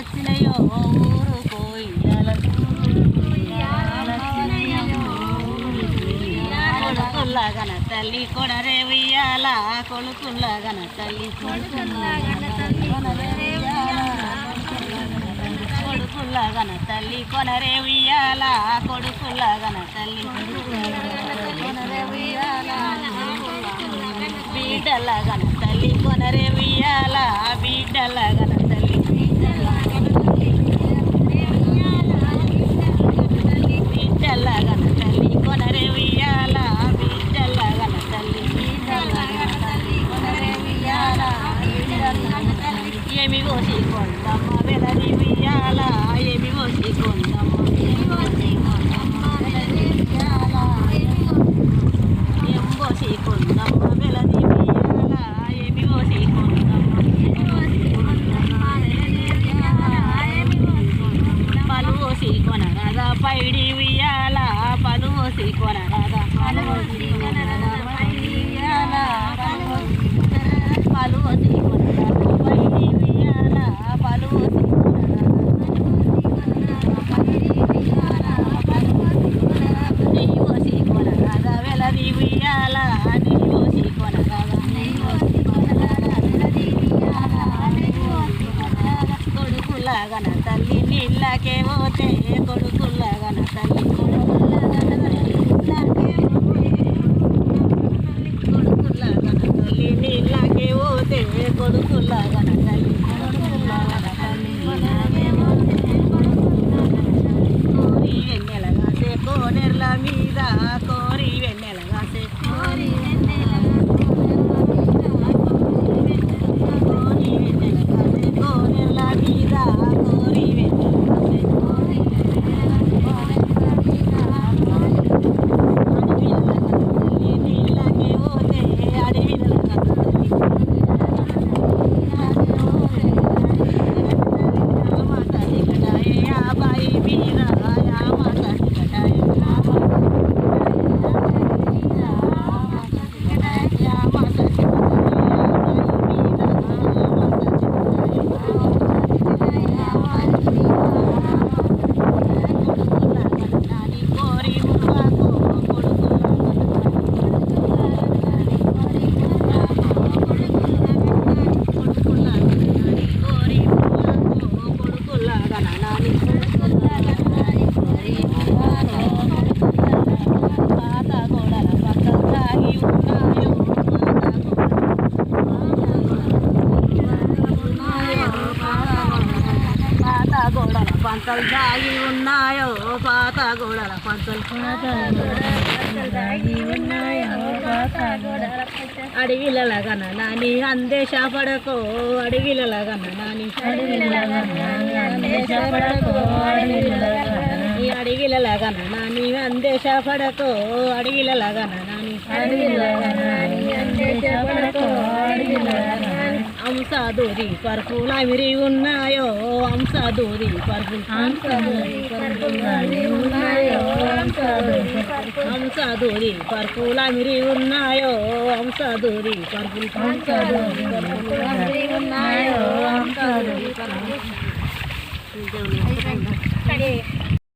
వచ్చినాయో ఊరు పోయాలకు కొడుకుల్లాగన తల్లి కొడరే ఉయ్యాల కొడుకుల్లాగన తల్లి కొడుకుల్లాగన తల్లి కొనరే ఉయ్యాల కొడుకుల్లాగన తల్లి బిడ్డలాగన తల్లి కొనరే ఉయ్యాల బిడ్డలాగన బిడ్డలాగన తల్లి కొనరే ఉయ్యాల బిడ్డలాగన తల్లి ఏమి కోసి కొందమ్మ వెలది ఉయ్యాల ఏమి కోసి కొందమ్మ ఏం కోసి కొందమ్మ వెలది ఉయ్యాల ఏమి కోసి కొందమ్మ పలు కోసి కొనరాదా పైడి ఉయ్యాల పలు కోసి కొనరాదా పలు కొనరాదా పైడి ఉయ్యాల పలు కోసి కొనరాదా పైడి ఉయ్యాల పలు కోసి నెయ్యి కోసి కొనరాదా వెలది ఉయ్యాల నెయ్యి కోసి కొనరాదా కొడుకులాగన తల్లి నీళ్ళకే పోతే కొడుకులాగన తల్లి పంతలు పంటలు దాగి ఉన్నాయో పాత గోడల పంటలు అడవిలగన నాని అందేశ పడకో అడవిలగన నాని ఈ అడవిలగన నాని అందేశ పడకో అడవిలగన నాని అంశాదూరి పరుపుల మిరి ఉన్నాయో అంశాదూరి పరుపులు అంశాదూరి పరుపుల మిరి ఉన్నాయో అంశాదూరి పరుపులు ఉన్నాయో